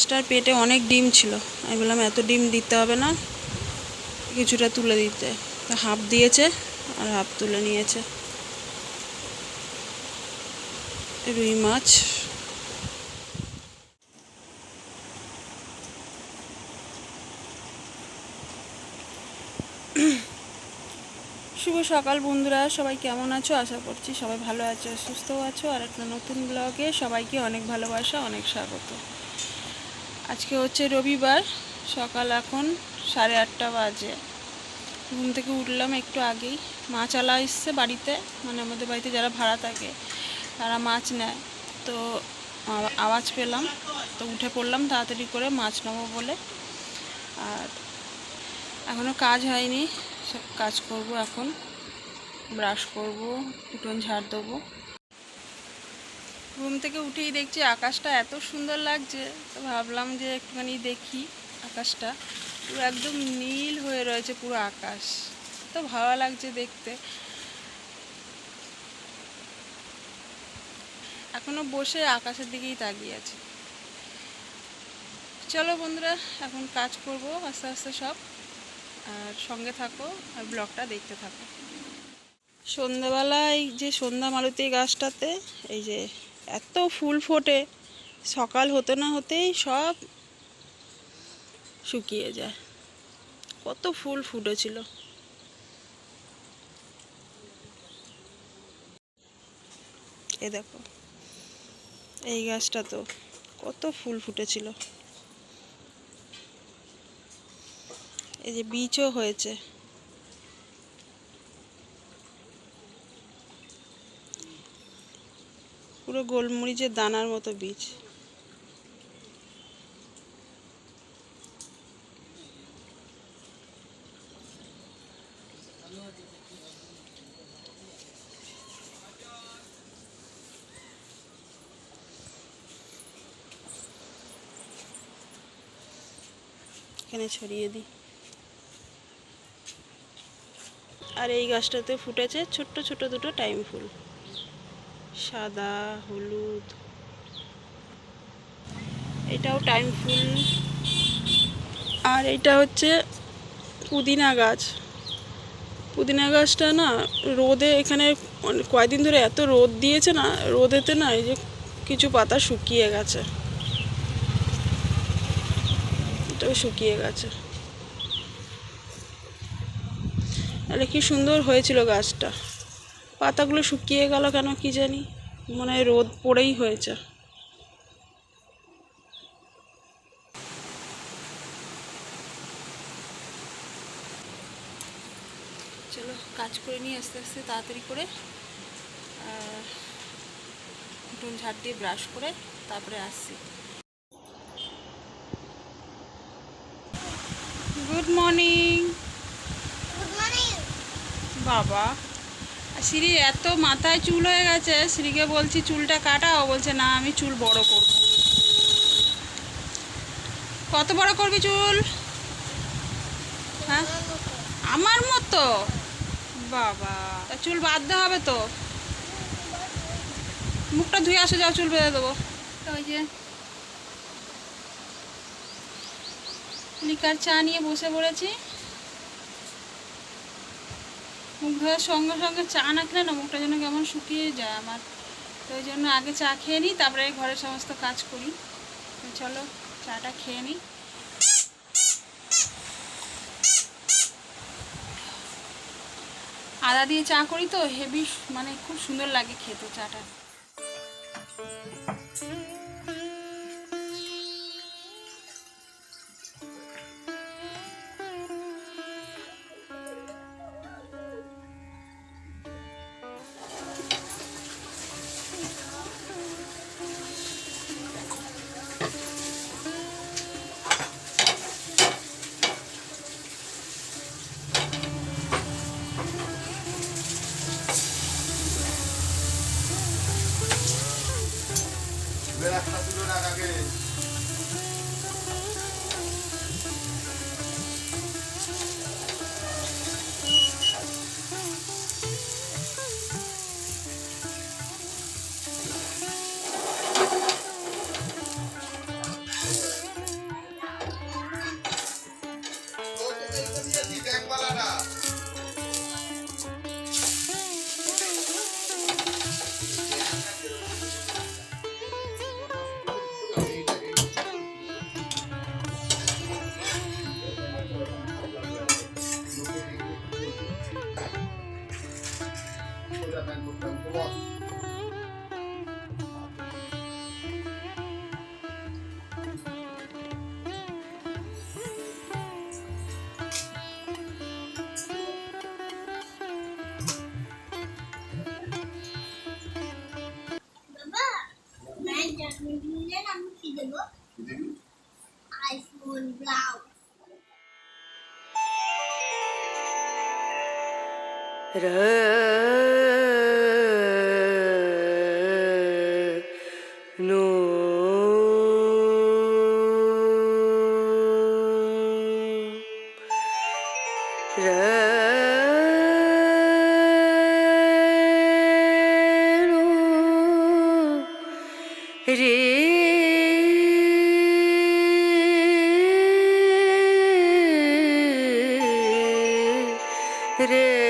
মাছটার পেটে অনেক ডিম ছিল। আমি বললাম, এত ডিম দিতে হবে না, কিছুটা তুলে দিতে। তা হাফ দিয়েছে আর হাফ তুলে নিয়েছে। রুই মাছ। শুভ সকাল বন্ধুরা, সবাই কেমন আছো? আশা করছি সবাই ভালো আছো সুস্থ আছো। আর একটা নতুন ব্লগে সবাইকে অনেক ভালোবাসা, অনেক স্বাগত। আজকে হচ্ছে রবিবার, সকাল এখন সাড়ে আটটা বাজে। ঘুম থেকে উঠলাম একটু আগেই। মাছ আলা এসছে বাড়িতে মানে আমাদের বাড়িতে যারা ভাড়া থাকে, তারা মাছ নেয়। তো আওয়াজ পেলাম, তো উঠে পড়লাম তাড়াতাড়ি করে মাছ নেব বলে। আর এখনও কাজ হয়নি, সব কাজ করব এখন। ব্রাশ করব, উঠোন ঝাড় দেবো। ঘুম থেকে উঠেই দেখছি আকাশটা এত সুন্দর লাগছে, তো ভাবলাম যে একটুখানি দেখি আকাশটা। পুরো একদম নীল হয়ে রয়েছে পুরো আকাশ। তো ভালো লাগছে দেখতে। এখনও বসে আকাশের দিকেই তাকিয়ে আছি। চলো বন্ধুরা, এখন কাজ করব আস্তে আস্তে সব। আর সঙ্গে থাকো আর ব্লগটা দেখতে থাকো। সন্ধ্যাবেলায় যে সন্ধ্যা মালতী গাছটাতে, এই যে এত ফুল ফোটে, সকাল হতে না হতেই সব শুকিয়ে যায়। কত ফুল ফুটেছিল। এ দেখো, এই গাছটা তো কত ফুল ফুটেছিল। এই যে বীজও হয়েছে। পুরো গোলমরিচের দানার মতো বীজ। এখানে ছড়িয়ে দিই। আর এই গাছটাতে ফুটেছে ছোট্ট ছোট দুটো টাইম ফুল। সাদা, হলুদ। এটাও টাইম ফুল। আর এটা হচ্ছে পুদিনা গাছ। পুদিনা গাছটা না রোদে এখানে কয়দিন ধরে এত রোদ দিয়েছে না, রোদেতে না এই যে কিছু পাতা শুকিয়ে গেছে। এটাও শুকিয়ে গেছে। তাহলে কি সুন্দর হয়েছিল গাছটা। পাতাগুলো শুকিয়ে গেল কেন কি জানি? মনে হয় রোদ পড়েই হয়েছে। চলো কাজ করে নিয়ে আস্তে আস্তে তাড়াতাড়ি করে আর উঠোন ঝাড় দিয়ে ব্রাশ করে তারপরে আসছি। গুড মর্নিং বাবা। সিঁড়ি এত মাথায় চুল হয়ে গেছে, সিঁড়িকে বলছি, চুলটা কাটাও। বলছে, না, আমি চুল বড় করব। কত বড় করবি চুল? হ্যাঁ? আমার মতো? বাবা চুল বাঁধতে হবে তো। মুখটা ধুয়ে আসো, যাও, চুল বেঁধে দেবো। ওই যে লিকার চা নিয়ে বসে পড়েছি। মুখ ধোয়ার সঙ্গে সঙ্গে চা না খেলে না, মুখটা যেন কেমন শুকিয়ে যায় আমার। তো ওই জন্য আগে চা খেয়ে নিই, তারপরে ঘরের সমস্ত কাজ করি। তো চলো, চাটা খেয়ে নিই। আদা দিয়ে চা করি তো, হেভি মানে খুব সুন্দর লাগে খেতে চাটা। নো রে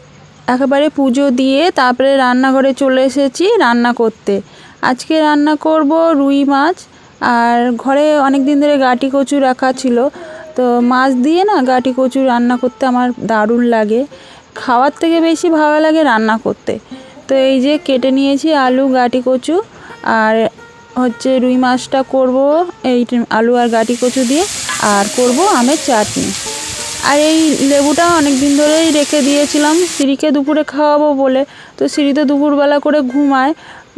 একেবারে পুজো দিয়ে তারপরে রান্নাঘরে চলে এসেছি রান্না করতে। আজকে রান্না করব রুই মাছ। আর ঘরে অনেক দিন ধরে গাটি কচু রাখা ছিল। তো মাছ দিয়ে না গাটি কচু রান্না করতে আমার দারুণ লাগে। খাওয়ার থেকে বেশি ভালো লাগে রান্না করতে। তো এই যে কেটে নিয়েছি আলু, গাটি কচু। আর হচ্ছে রুই মাছটা করব এই আলু আর গাটি কচু দিয়ে। আর করব আমের চাটনি। আর এই লেবুটা অনেক দিন ধরেই রেখে দিয়েছিলাম। সিঁড়িকে দুপুরে খাওয়াবো বলে। তো সিঁড়ি তো দুপুরবেলা করে ঘুমায়।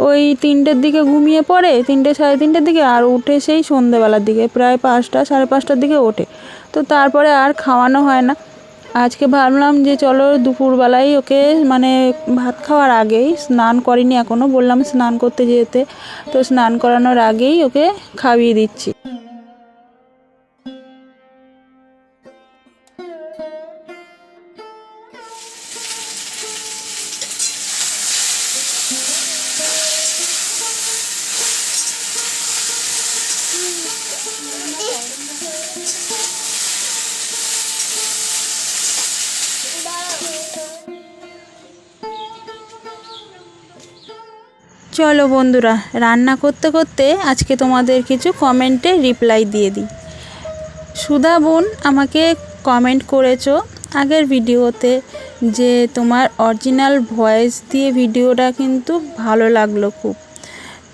ওই তিনটের দিকে ঘুমিয়ে পড়ে, তিনটে সাড়ে তিনটের দিকে, আর উঠে সেই সন্ধেবেলার দিকে, প্রায় পাঁচটা, সাড়ে পাঁচটার দিকে ওঠে। তো তারপরে আর খাওয়ানো হয় না। আজকে ভাবলাম যে চলো দুপুরবেলায় ওকে মানে ভাত খাওয়ার আগেই, স্নান করিনি এখনও বললাম স্নান করতে যেতে। তো স্নান করানোর আগেই ওকে খাইয়ে দিচ্ছি। চলো বন্ধুরা, রান্না করতে করতে আজকে তোমাদের কিছু কমেন্টে রিপ্লাই দিয়ে দিই। সুধা বোন আমাকে কমেন্ট করেছ আগের ভিডিওতে যে তোমার অরিজিনাল ভয়েস দিয়ে ভিডিওটা কিন্তু ভালো লাগল খুব।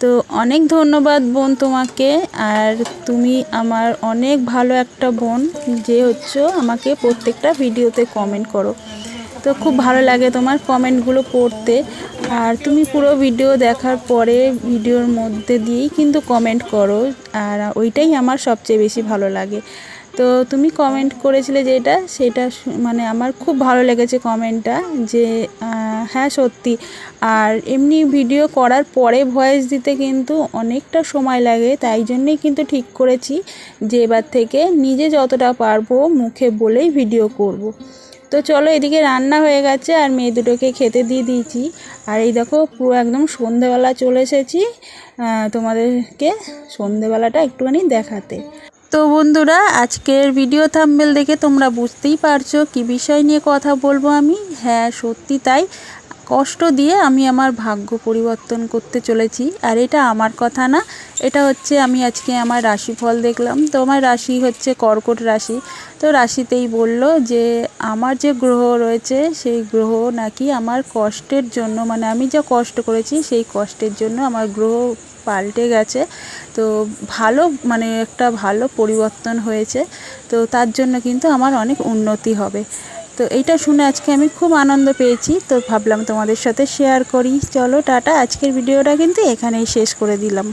তো অনেক ধন্যবাদ বোন তোমাকে, আর তুমি আমার অনেক ভালো একটা বোন যে হচ্ছে আমাকে প্রত্যেকটা ভিডিওতে কমেন্ট করো। তো খুব ভালো লাগে তোমার কমেন্টগুলো পড়তে। আর তুমি পুরো ভিডিও দেখার পরে ভিডিওর মধ্যে দিয়েই কিন্তু কমেন্ট করো, আর ওইটাই আমার সবচেয়ে বেশি ভালো লাগে তো তুমি কমেন্ট করেছিলে যেটা সেটা মানে আমার খুব ভালো লেগেছে কমেন্টটা যে হ্যাঁ সত্যি আর এমনি ভিডিও করার পরে ভয়েস দিতে কিন্তু অনেকটা সময় লাগে, তাই জন্যই কিন্তু ঠিক করেছি যে এবার থেকে নিজে যতটা পারব মুখে বলেই ভিডিও করব। তো চলো এদিকে রান্না হয়ে গেছে আর মেয়ে দুটোকে খেতে দিয়ে দিয়েছি। আর এই দেখো, পুরো একদম সন্ধেবেলা চলে এসেছি তোমাদেরকে সন্ধেবেলাটা একটুখানি দেখাতে। তো বন্ধুরা, আজকের ভিডিও থাম্বেল দেখে তোমরা বুঝতেই পারছ কি বিষয় নিয়ে কথা বলব আমি। হ্যাঁ সত্যি তাই। কষ্ট দিয়ে আমি আমার ভাগ্য পরিবর্তন করতে চলেছি। আর এটা আমার কথা না, এটা হচ্ছে আমি আজকে আমার রাশিফল দেখলাম। তো আমার রাশি হচ্ছে কর্কট রাশি। তো রাশিতেই বলল যে, আমার যে গ্রহ রয়েছে, সেই গ্রহ নাকি আমার কষ্টের জন্য মানে আমি যা কষ্ট করেছি, সেই কষ্টের জন্য আমার গ্রহ পাল্টে গেছে। তো ভালো মানে একটা ভালো পরিবর্তন হয়েছে। তো তার জন্য কিন্তু আমার অনেক উন্নতি হবে। তো এইটা শুনে আজকে আমি খুব আনন্দ পেয়েছি। তো ভাবলাম তোমাদের সাথে শেয়ার করি। চলো টাটা, আজকের ভিডিওটা কিন্তু এখানেই শেষ করে দিলাম।